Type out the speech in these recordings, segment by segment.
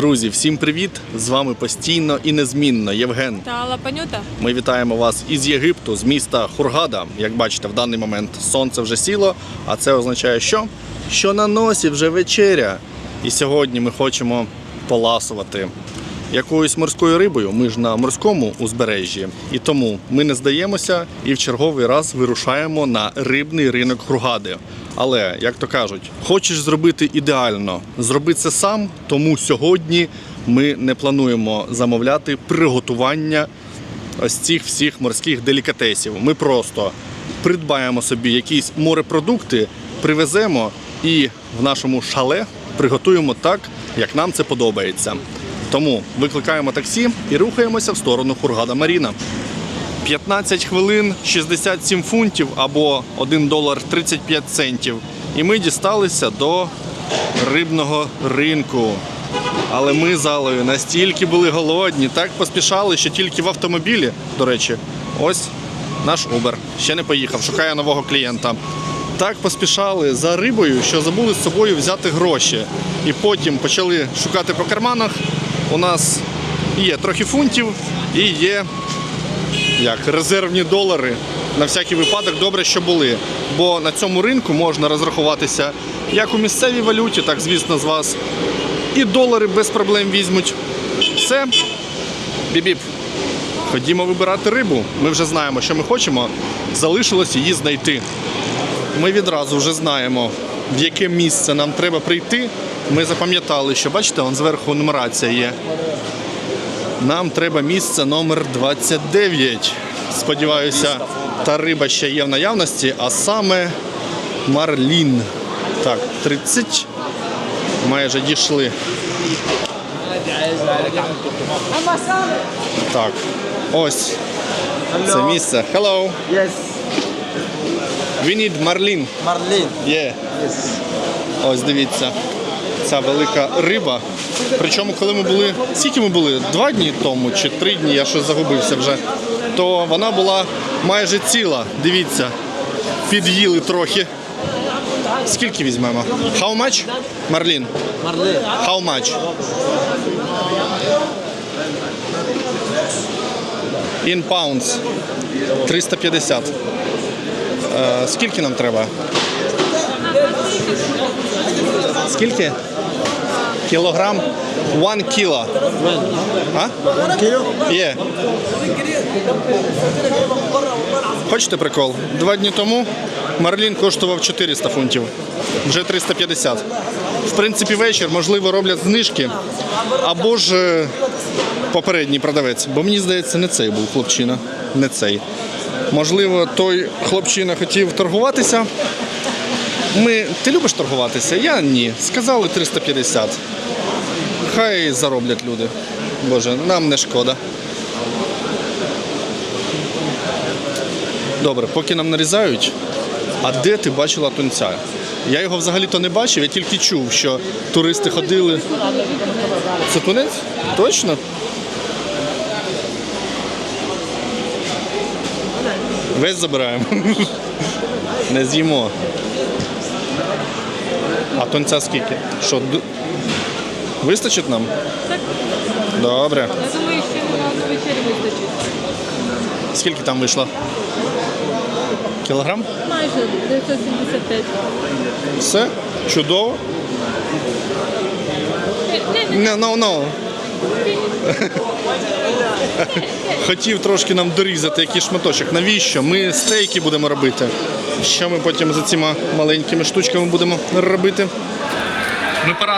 Друзі, всім привіт! З вами постійно і незмінно Євген. Та лапанюта. Ми вітаємо вас із Єгипту, з міста Хургада. Як бачите, в даний момент сонце вже сіло, а це означає, що? Що на носі вже вечеря. І сьогодні ми хочемо поласувати якоюсь морською рибою. Ми ж на морському узбережжі. І тому ми не здаємося і в черговий раз вирушаємо на рибний ринок Хургади. Але, як то кажуть, хочеш зробити ідеально, зроби це сам. Тому сьогодні ми не плануємо замовляти приготування ось цих всіх морських делікатесів. Ми просто придбаємо собі якісь морепродукти, привеземо і в нашому шале приготуємо так, як нам це подобається. Тому викликаємо таксі і рухаємося в сторону Хургада Маріна. 15 хвилин 67 фунтів або 1 долар 35 центів. І ми дісталися до рибного ринку. Але ми з Алою настільки були голодні, так поспішали, що тільки в автомобілі, до речі, ось наш Uber. Ще не поїхав, шукає нового клієнта. Так поспішали за рибою, що забули з собою взяти гроші. І потім почали шукати по карманах. У нас є трохи фунтів і є як резервні долари на всякий випадок добре, що були. Бо на цьому ринку можна розрахуватися як у місцевій валюті, так звісно, з вас. І долари без проблем візьмуть. Все. Бібіп. Ходімо вибирати рибу. Ми вже знаємо, що ми хочемо. Залишилось її знайти. Ми відразу вже знаємо, в яке місце нам треба прийти. Ми запам'ятали, що бачите, вон зверху нумерація є. Нам треба місце номер 29. Сподіваюся, та риба ще є в наявності, а саме марлін. Так, 30. Майже дійшли. Так, ось це місце. Hello. Yes, We need marlin. Marlene. Yeah. Ось дивіться. Ця велика риба. Причому, коли ми були. Скільки ми були? Два дні тому чи три дні, я щось загубився вже. То вона була майже ціла. Дивіться. Під'їли трохи. Скільки візьмемо? How much? Марлін. How much? In pounds. 350. Е, скільки нам треба? Скільки? Кілограм? One kilo. А? Є. Хочете прикол? Два дні тому Марлін коштував 400 фунтів. Вже 350. В принципі, вечір, можливо, роблять знижки. Або ж е, попередній продавець. Бо мені здається, не цей був хлопчина. Не цей. Можливо, той хлопчина хотів торгуватися. Ми... Ти любиш торгуватися? Я ні. Сказали 350. Хай зароблять люди. Боже, нам не шкода. Добре, поки нам нарізають. А де ти бачила тунця? Я його взагалі-то не бачив, я тільки чув, що туристи ходили. Це тунець? Точно? Весь забираємо. Не з'їмо. А тунця скільки? Що, вистачить нам? Добре. Я думаю, ще на вечері вистачить. Скільки там вийшло? Кілограм? Майже 975. Все? Чудово? Не, no, no. Хотів трошки нам дорізати якийсь шматочок. Навіщо? Ми стейки будемо робити. Що ми потім за цими маленькими штучками будемо робити?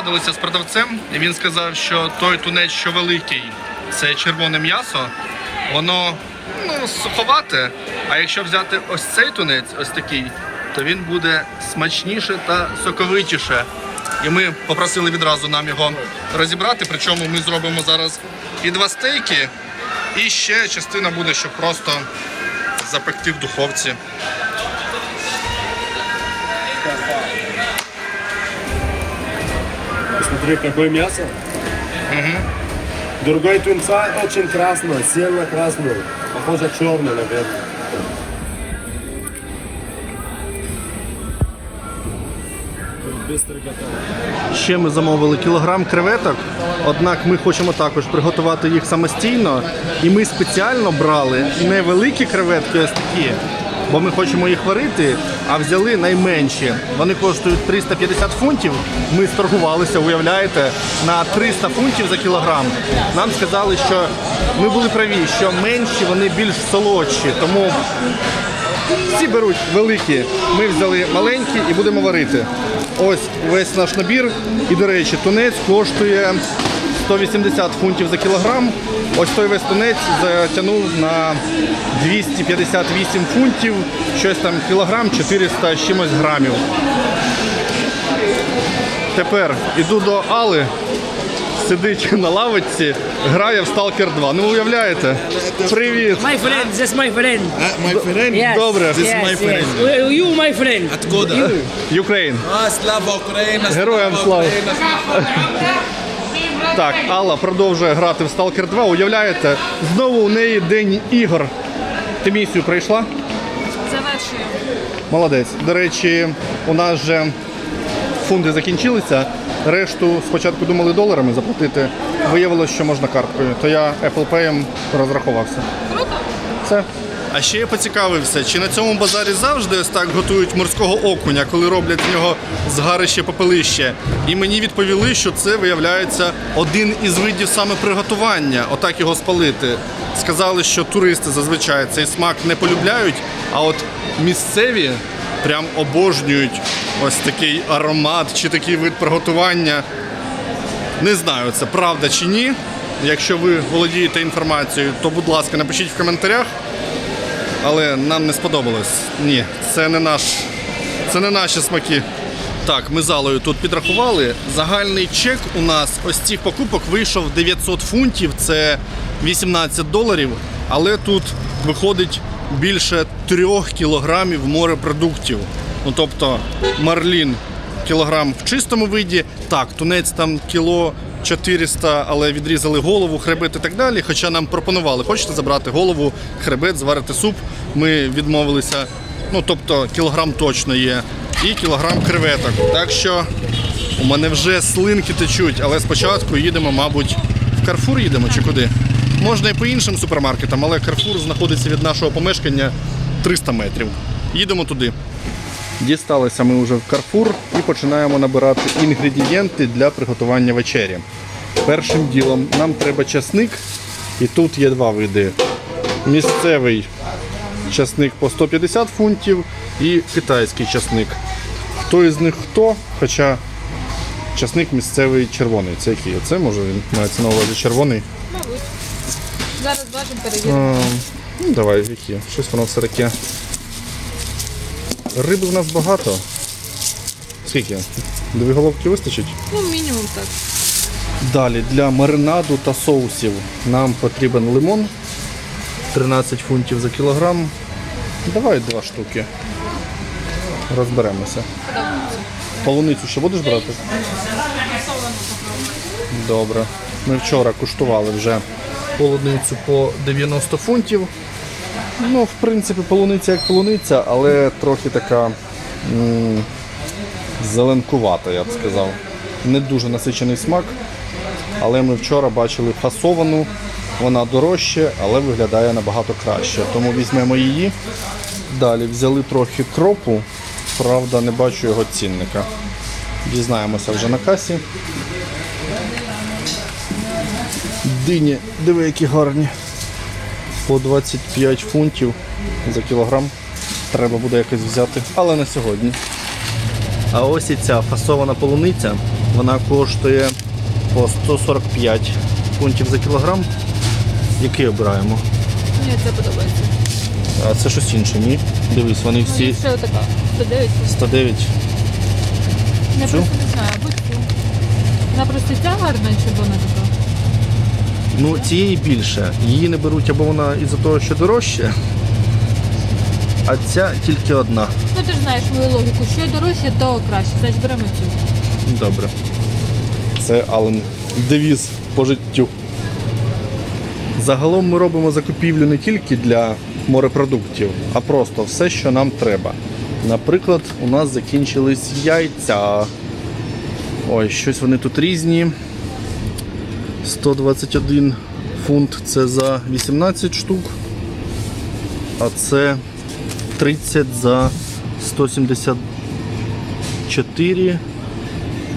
Порадилися з продавцем, і він сказав, що той тунець, що великий, це червоне м'ясо, воно ну, суховате. А якщо взяти ось цей тунець, ось такий, то він буде смачніше та соковитіше. І ми попросили відразу нам його розібрати. Причому ми зробимо зараз і два стейки, і ще частина буде, щоб просто запекти в духовці. Смотри, какое мясо. Другой тунца очень красный, сильно красный. Похоже черный, наверное. быстро готово. Ще ми замовили кілограм креветок, однак ми хочемо також приготувати їх самостійно. І ми спеціально брали невеликі креветки, ось такі, бо ми хочемо їх варити, а взяли найменші. Вони коштують 350 фунтів. Ми сторгувалися, уявляєте, на 300 фунтів за кілограм. Нам сказали, що ми були праві, що менші вони більш солодші, тому всі беруть великі. Ми взяли маленькі і будемо варити. Ось весь наш набір. І, до речі, тунець коштує 180 фунтів за кілограм. Ось той весь тунець затягнув на 258 фунтів, щось там кілограм, 400 з чимось грамів. Тепер іду до Али. Сидить на лавочці, грає в Stalker 2. Ну уявляєте? Привіт! My friend, this my friend. My friend, Yes. Добре. This my yes. friend. You my friend. Откуда? Ukraine. А, слава Україна! Героям слава. Так, Алла продовжує грати в Stalker 2. Уявляєте, знову у неї день ігор. Ти місію пройшла? Завершую. Молодець. До речі, у нас же фунди закінчилися. Решту спочатку думали доларами заплатити. Виявилося, що можна карткою. То я Apple Pay розрахувався. Круто. Все. А ще я поцікавився, чи на цьому базарі завжди ось так готують морського окуня, коли роблять з нього згарище попелище. І мені відповіли, що це виявляється один із видів саме приготування, отак його спалити. Сказали, що туристи зазвичай цей смак не полюбляють, а от місцеві прям обожнюють ось такий аромат чи такий вид приготування. Не знаю, це правда чи ні. Якщо ви володієте інформацією, то будь ласка, напишіть в коментарях. Але нам не сподобалось. Ні, це не наш, це не наші смаки. Так, ми залою тут підрахували. Загальний чек у нас ось цих покупок вийшов 900 фунтів, це 18 доларів. Але тут виходить більше 3 кілограмів морепродуктів. Ну тобто марлін кілограм в чистому виді. Так, тунець там кіло 400, але відрізали голову, хребет і так далі. Хоча нам пропонували, хочете забрати голову, хребет, зварити суп. Ми відмовилися. Ну, тобто кілограм точно є. І кілограм креветок. Так що у мене вже слинки течуть, але спочатку їдемо, мабуть, в Карфур їдемо чи куди. Можна і по іншим супермаркетам, але Карфур знаходиться від нашого помешкання 300 метрів. Їдемо туди. Дісталися ми вже в Карфур і починаємо набирати інгредієнти для приготування вечері. Першим ділом нам треба часник, і тут є два види: місцевий часник по 150 фунтів і китайський часник. Хто із них хто, хоча часник місцевий червоний. Це який? Це може він мається на увазі червоний. Мабуть. Зараз бачимо, перевіримо. Ну, давай, які. Щось воно все таке. Риби в нас багато. Скільки? Дві головки вистачить? Ну, мінімум так. Далі для маринаду та соусів нам потрібен лимон 13 фунтів за кілограм. Давай два штуки. Розберемося. Полуницю ще будеш брати? Добре. Ми вчора куштували вже полуницю по 90 фунтів. Ну, в принципі, полуниця як полуниця, але трохи така м, зеленкувата, я б сказав. Не дуже насичений смак. Але ми вчора бачили фасовану, вона дорожча, але виглядає набагато краще. Тому візьмемо її. Далі взяли трохи кропу, правда, не бачу його цінника. Дізнаємося вже на касі. Дині, диви, які гарні. По 25 фунтів за кілограм. Треба буде якось взяти, але не сьогодні. А ось і ця фасована полуниця, вона коштує по 145 фунтів за кілограм. Який обираємо? Мені це подобається. А це щось інше, ні? Дивись, вони всі Ще отака. 109. 109. Я Цю? просто не знаю, будь цю. Вона просто ця гарна червона така. Ну, цієї більше. Її не беруть або вона із-за того, що дорожче. А ця тільки одна. Ну ти ж знаєш мою логіку. Що дорожче, то краще. Значить беремо цю. Добре. Це Ален девіз по життю. Загалом ми робимо закупівлю не тільки для морепродуктів, а просто все, що нам треба. Наприклад, у нас закінчились яйця. Ой, щось вони тут різні. 121 фунт це за 18 штук. А це 30 за 174.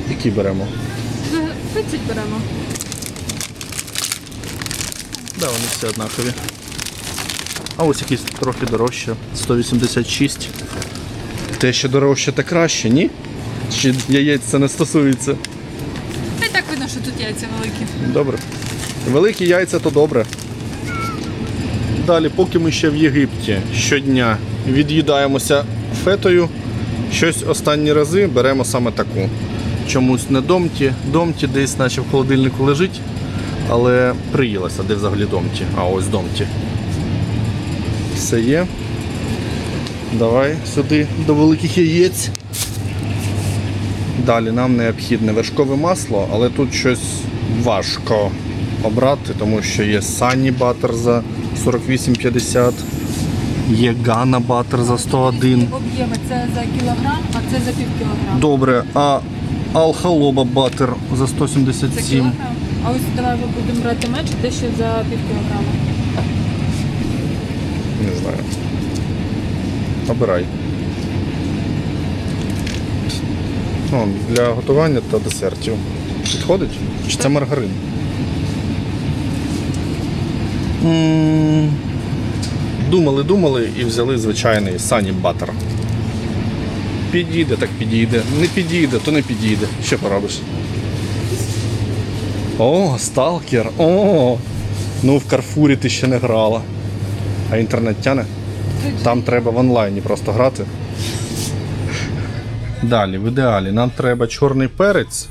Які беремо? 30 беремо. Да, вони всі однакові. А ось якісь трохи дорожче. 186. Те, що дорожче, те краще, ні? Чи яєць це не стосується? Та й так видно, що тут яйця великі. Добре. Великі яйця то добре. Далі, поки ми ще в Єгипті щодня від'їдаємося фетою, щось останні рази беремо саме таку. Чомусь не домті. Домті десь наче в холодильнику лежить, але приїлася, де взагалі домті. А ось домті. Все є. Давай сюди до великих яєць. Далі нам необхідне вершкове масло, але тут щось важко обрати, тому що є Sunny Butter за 48,50, є Ghana Butter за 101. Об'єми це за кілограм, а це за пів кілограма. Добре, а Алхалоба Butter за Це 177. кілограм. А ось давай ми будемо брати менше, дещо за пів кілограма. Не знаю. Обирай. О, для готування та десертів. Підходить? Чи це маргарин? М, Думали, думали і взяли звичайний Sunny Butter. Підійде, так підійде. Не підійде, то не підійде. Що поробиш? О, сталкер. О! Ну в Карфурі ти ще не грала. А інтернет тяне? Там треба в онлайні просто грати. Далі, в ідеалі, нам треба чорний перець.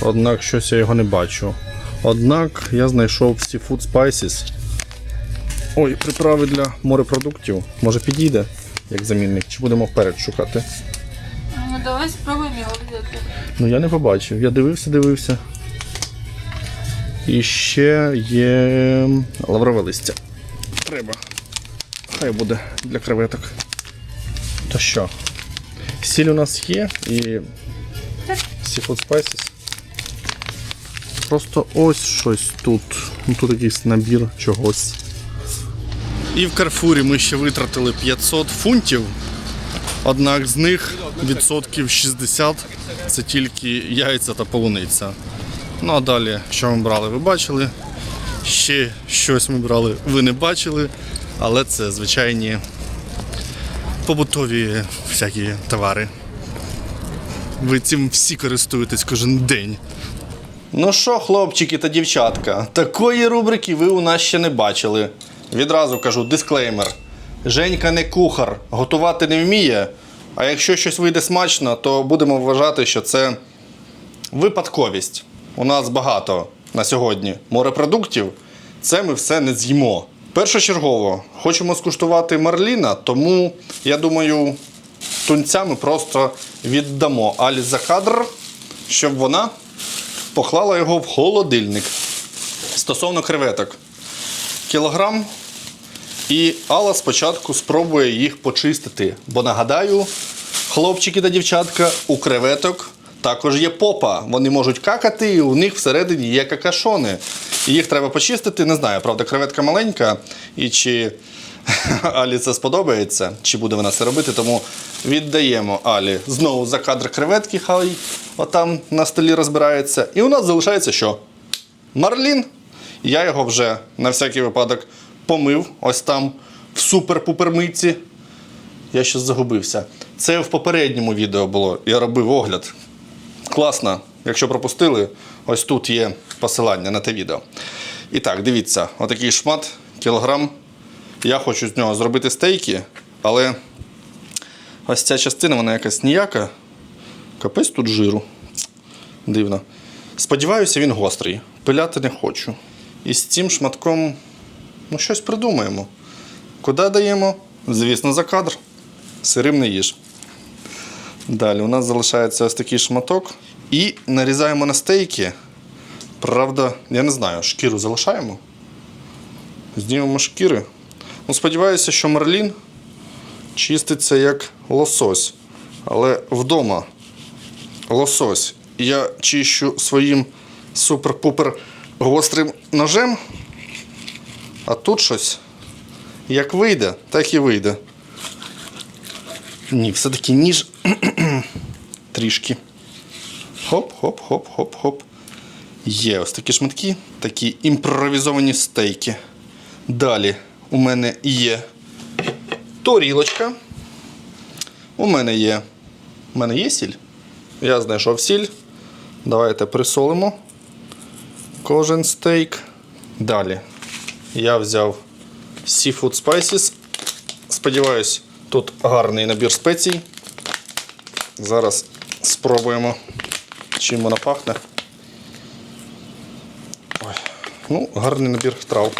Однак щось я його не бачу. Однак я знайшов Seafood Spices. Ой, приправи для морепродуктів. Може підійде як замінник, чи будемо вперед шукати? Ну давай спробуємо його взяти. Ну я не побачив. Я дивився, дивився. І ще є лаврове листя. Треба. Хай буде для креветок. То що? Сіль у нас є і Seafood Spices. Просто ось щось тут. Ну, тут якийсь набір чогось. І в Карфурі ми ще витратили 500 фунтів. Однак з них відсотків 60 це тільки яйця та полуниця. Ну а далі, що ми брали, ви бачили. Ще щось ми брали, ви не бачили, але це звичайні побутові всякі товари. Ви цим всі користуєтесь кожен день. Ну що, хлопчики та дівчатка, такої рубрики ви у нас ще не бачили. Відразу кажу дисклеймер. Женька не кухар, готувати не вміє. А якщо щось вийде смачно, то будемо вважати, що це випадковість. У нас багато на сьогодні морепродуктів. Це ми все не з'їмо. Першочергово хочемо скуштувати марліна, тому я думаю, тунця ми просто віддамо Алі за кадр, щоб вона поклала його в холодильник. Стосовно креветок. Кілограм і Алла спочатку спробує їх почистити. Бо нагадаю, хлопчики та дівчатка, у креветок також є попа. Вони можуть какати, і у них всередині є какашони. І їх треба почистити. Не знаю, правда, креветка маленька. І чи Алі це сподобається, чи буде вона це робити, тому віддаємо Алі знову за кадр креветки, хай отам на столі розбирається. І у нас залишається що? Марлін. Я його вже на всякий випадок помив ось там в супер-пупер митці. Я щось загубився. Це в попередньому відео було. Я робив огляд. Класно. Якщо пропустили, ось тут є посилання на те відео. І так, дивіться, отакий шмат, кілограм. Я хочу з нього зробити стейки, але ось ця частина, вона якась ніяка. Капець тут жиру. Дивно. Сподіваюся, він гострий. Пиляти не хочу. І з цим шматком ну, щось придумаємо. Куди даємо? Звісно, за кадр. Сирим не їж. Далі у нас залишається ось такий шматок. І нарізаємо на стейки. Правда, я не знаю, шкіру залишаємо. Знімемо шкіри. Ну, сподіваюся, що марлін чиститься як лосось. Але вдома лосось я чищу своїм супер-пупер гострим ножем. А тут щось як вийде, так і вийде. Ні, все-таки ніж трішки. Хоп, хоп, хоп, хоп, хоп. Є ось такі шматки, такі імпровізовані стейки. Далі у мене є торілочка. У мене є. У мене є сіль. Я знайшов сіль. Давайте присолимо кожен стейк. Далі я взяв Seafood Spices. Сподіваюсь, тут гарний набір спецій. Зараз спробуємо, чим вона пахне. Ой. Ну, гарний набір трав.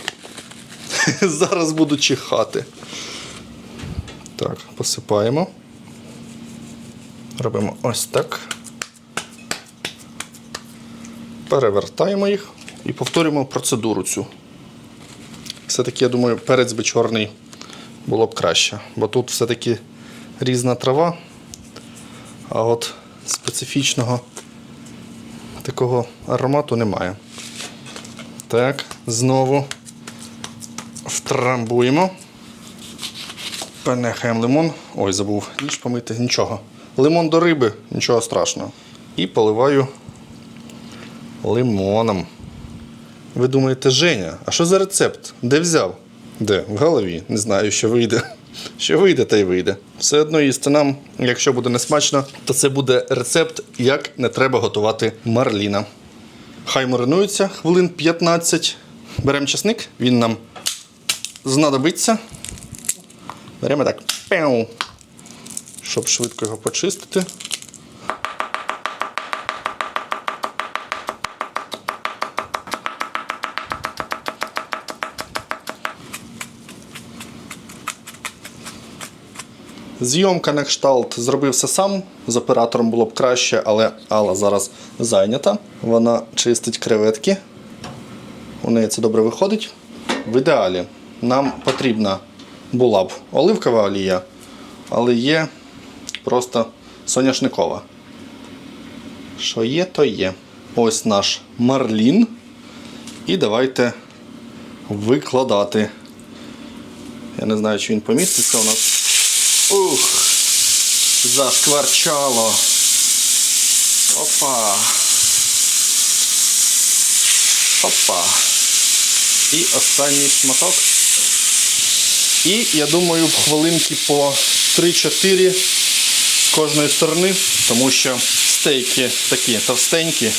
Зараз буду чихати. Так, посипаємо. Робимо ось так. Перевертаємо їх і повторюємо процедуру цю. Все-таки, я думаю, перець би чорний було б краще, бо тут все-таки різна трава, а от специфічного такого аромату немає. Так, знову втрамбуємо. Пенехаємо лимон. Ой, забув ніж помити, нічого. Лимон до риби, нічого страшного. І поливаю лимоном. Ви думаєте, Женя, а що за рецепт? Де взяв? Де? В голові. Не знаю, що вийде. Що вийде, та й вийде. Все одно їсти нам, якщо буде несмачно, то це буде рецепт, як не треба готувати марліна. Хай маринується хвилин 15. Беремо часник, він нам знадобиться. Беремо так, пяу, щоб швидко його почистити. Зйомка на кшталт зробив все сам. З оператором було б краще, але Алла зараз зайнята. Вона чистить креветки. У неї це добре виходить. В ідеалі нам потрібна була б оливкова олія, але є просто соняшникова. Що є, то є. Ось наш марлін. І давайте викладати. Я не знаю, чи він поміститься у нас. Ух, зашкварчало. Опа. Опа. І останній шматок. І я думаю, хвилинки по 3-4 з кожної сторони, тому що стейки такі товстенькі.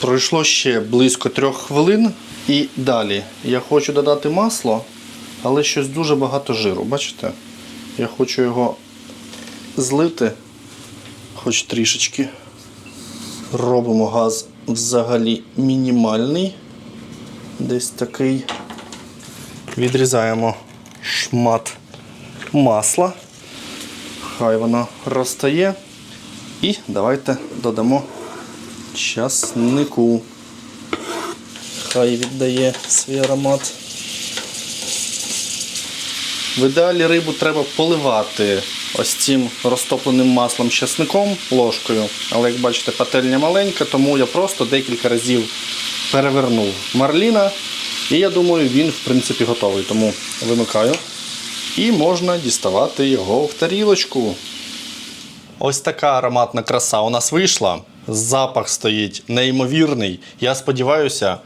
Пройшло ще близько трьох хвилин. І далі я хочу додати масло, але щось дуже багато жиру. Бачите? Я хочу його злити, хоч трішечки. Робимо газ взагалі мінімальний. Десь такий. Відрізаємо шмат масла. Хай воно розтає. І давайте додамо часнику. Хай віддає свій аромат. В ідеалі рибу треба поливати ось цим розтопленим маслом часником ложкою. Але як бачите, пательня маленька, тому я просто декілька разів перевернув марліна. І я думаю, він в принципі готовий. Тому вимикаю. І можна діставати його в тарілочку. Ось така ароматна краса у нас вийшла. Запах стоїть неймовірний. Я сподіваюся,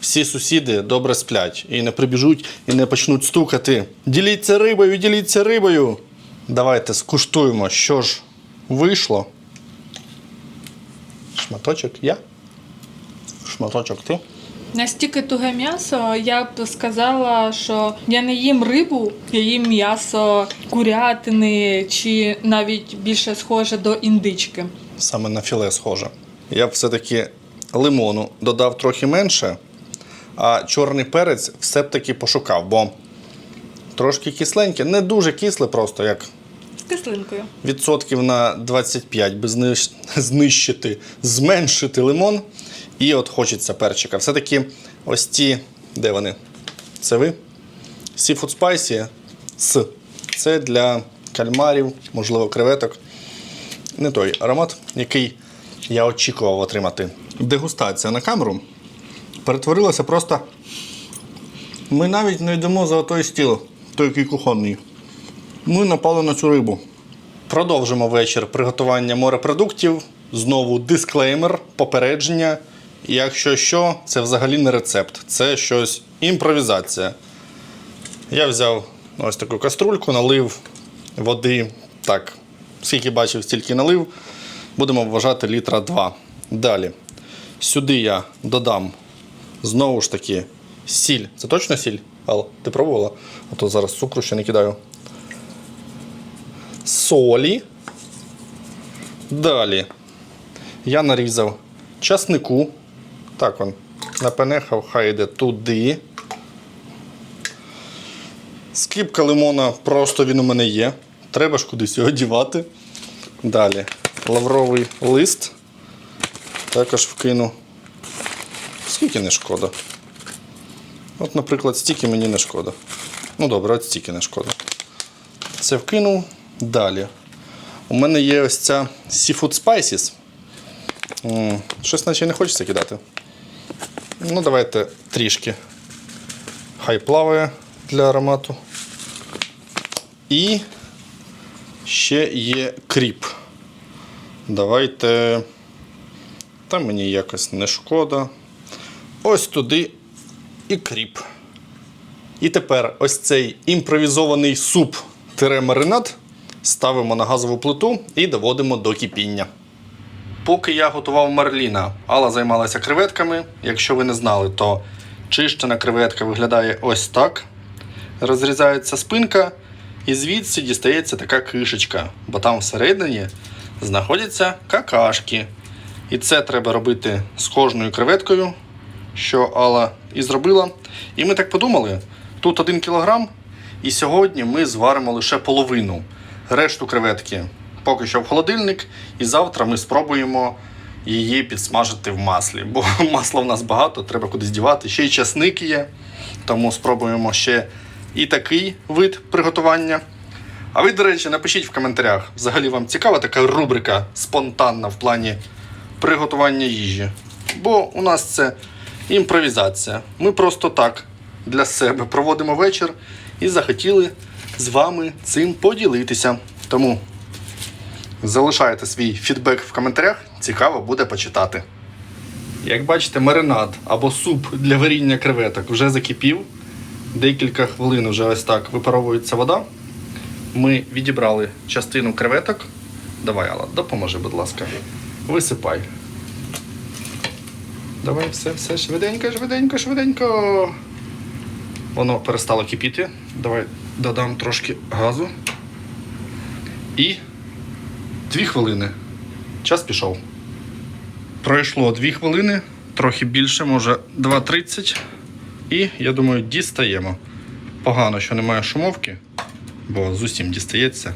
всі сусіди добре сплять і не прибіжуть і не почнуть стукати. Діліться рибою, діліться рибою. Давайте скуштуємо, що ж вийшло. Шматочок я. Шматочок ти. Настільки туге м'ясо, я б сказала, що я не їм рибу, я їм м'ясо курятини чи навіть більше схоже до індички. Саме на філе схоже. Я б все-таки лимону додав трохи менше, а чорний перець все-таки пошукав, бо трошки кисленьке, не дуже кисле, просто як З кислинкою. відсотків на 25 би знищ- знищити, зменшити лимон. І от хочеться перчика. Все-таки ось ті, де вони? Це ви? Seafood Spicy з Це для кальмарів, можливо, креветок. Не той аромат, який я очікував отримати. Дегустація на камеру перетворилася просто. Ми навіть не йдемо за той стіл, той який кухонний. Ми напали на цю рибу. Продовжимо вечір приготування морепродуктів. Знову дисклеймер, попередження. Якщо що, це взагалі не рецепт, це щось імпровізація. Я взяв ось таку каструльку, налив води. Так, скільки бачив, стільки налив. Будемо вважати літра 2. Далі. Сюди я додам знову ж таки сіль. Це точно сіль? Ал, ти пробувала? А то зараз цукру ще не кидаю. Солі. Далі. Я нарізав часнику. Так он. Напенехав, хай йде туди. Скипка лимона, просто він у мене є. Треба ж кудись його дівати. Далі. Лавровий лист. Також вкину. Скільки не шкода. От, наприклад, стільки мені не шкода. Ну добре, от стільки не шкода. Це вкинув. Далі. У мене є ось ця Seafood Spices. Щось наче не хочеться кидати. Ну, давайте трішки. Хай плаває для аромату. І ще є кріп. Давайте. Та мені якось не шкода. Ось туди і кріп. І тепер ось цей імпровізований суп маринад ставимо на газову плиту і доводимо до кипіння. Поки я готував марліна, Алла займалася креветками. Якщо ви не знали, то чищена креветка виглядає ось так. Розрізається спинка, і звідси дістається така кишечка, бо там всередині знаходяться какашки. І це треба робити з кожною креветкою, що Алла і зробила. І ми так подумали: тут 1 кілограм, і сьогодні ми зваримо лише половину. Решту креветки поки що в холодильник, і завтра ми спробуємо її підсмажити в маслі. Бо масла в нас багато, треба кудись дівати. Ще й часник є, тому спробуємо ще і такий вид приготування. А ви, до речі, напишіть в коментарях, взагалі вам цікава така рубрика спонтанна в плані приготування їжі. Бо у нас це імпровізація. Ми просто так для себе проводимо вечір і захотіли з вами цим поділитися. Тому залишайте свій фідбек в коментарях, цікаво буде почитати. Як бачите, маринад або суп для варіння креветок вже закипів. Декілька хвилин вже ось так випаровується вода. Ми відібрали частину креветок. Давай, Алла, допоможи, будь ласка. Висипай. Давай, все, все, швиденько, швиденько, швиденько. Воно перестало кипіти. Давай додам трошки газу. І дві хвилини. Час пішов. Пройшло дві хвилини, трохи більше, може 2.30. І я думаю, дістаємо. Погано, що немає шумовки, бо з усім дістається.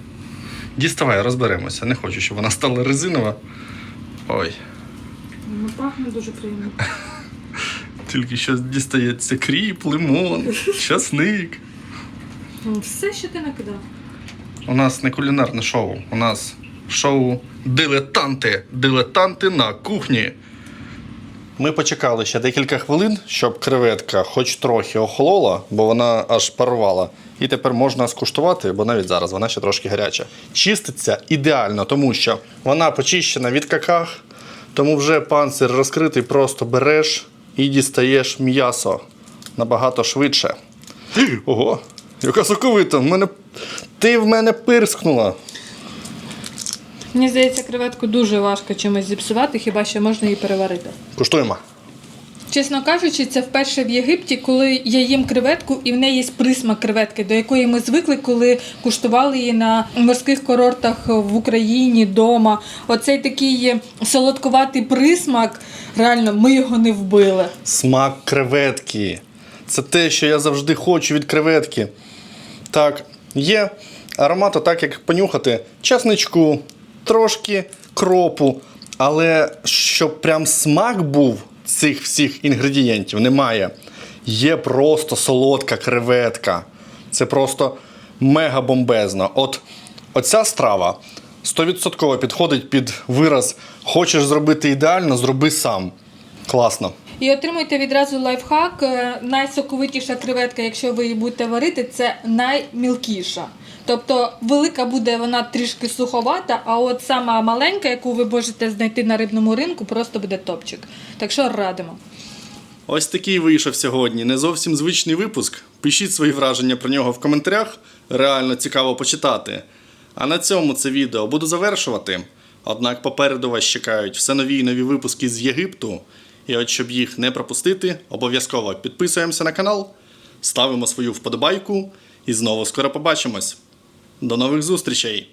Діставай, розберемося. Не хочу, щоб вона стала резинова. Ой. Ну, пахне дуже приємно. Тільки що дістається кріп, лимон, часник. Все, що ти накидав. У нас не кулінарне шоу. У нас шоу Дилетанти. Дилетанти на кухні. Ми почекали ще декілька хвилин, щоб креветка хоч трохи охолола, бо вона аж парувала. І тепер можна скуштувати, бо навіть зараз вона ще трошки гаряча. Чиститься ідеально, тому що вона почищена від каках, тому вже панцир розкритий, просто береш і дістаєш м'ясо набагато швидше. Ого, яка соковита! В мене... Ти в мене пирскнула. Мені здається, креветку дуже важко чимось зіпсувати, хіба що можна її переварити. Куштуємо. Чесно кажучи, це вперше в Єгипті, коли я їм креветку, і в неї є присмак креветки, до якої ми звикли, коли куштували її на морських курортах в Україні вдома. Оцей такий солодкуватий присмак, реально, ми його не вбили. Смак креветки. Це те, що я завжди хочу від креветки. Так, є аромат, так як понюхати часничку, трошки кропу. Але щоб прям смак був цих всіх інгредієнтів, немає. Є просто солодка креветка. Це просто мега бомбезно. От оця страва 100% підходить під вираз Хочеш зробити ідеально, зроби сам. Класно. І отримуйте відразу лайфхак. Е, Найсоковитіша креветка, якщо ви її будете варити, це наймілкіша. Тобто велика буде вона трішки суховата, а от сама маленька, яку ви можете знайти на рибному ринку, просто буде топчик. Так що радимо. Ось такий вийшов сьогодні. Не зовсім звичний випуск. Пишіть свої враження про нього в коментарях. Реально цікаво почитати. А на цьому це відео буду завершувати. Однак попереду вас чекають все нові і нові випуски з Єгипту. І от щоб їх не пропустити, обов'язково підписуємося на канал, ставимо свою вподобайку і знову скоро побачимось. До нових зустрічей!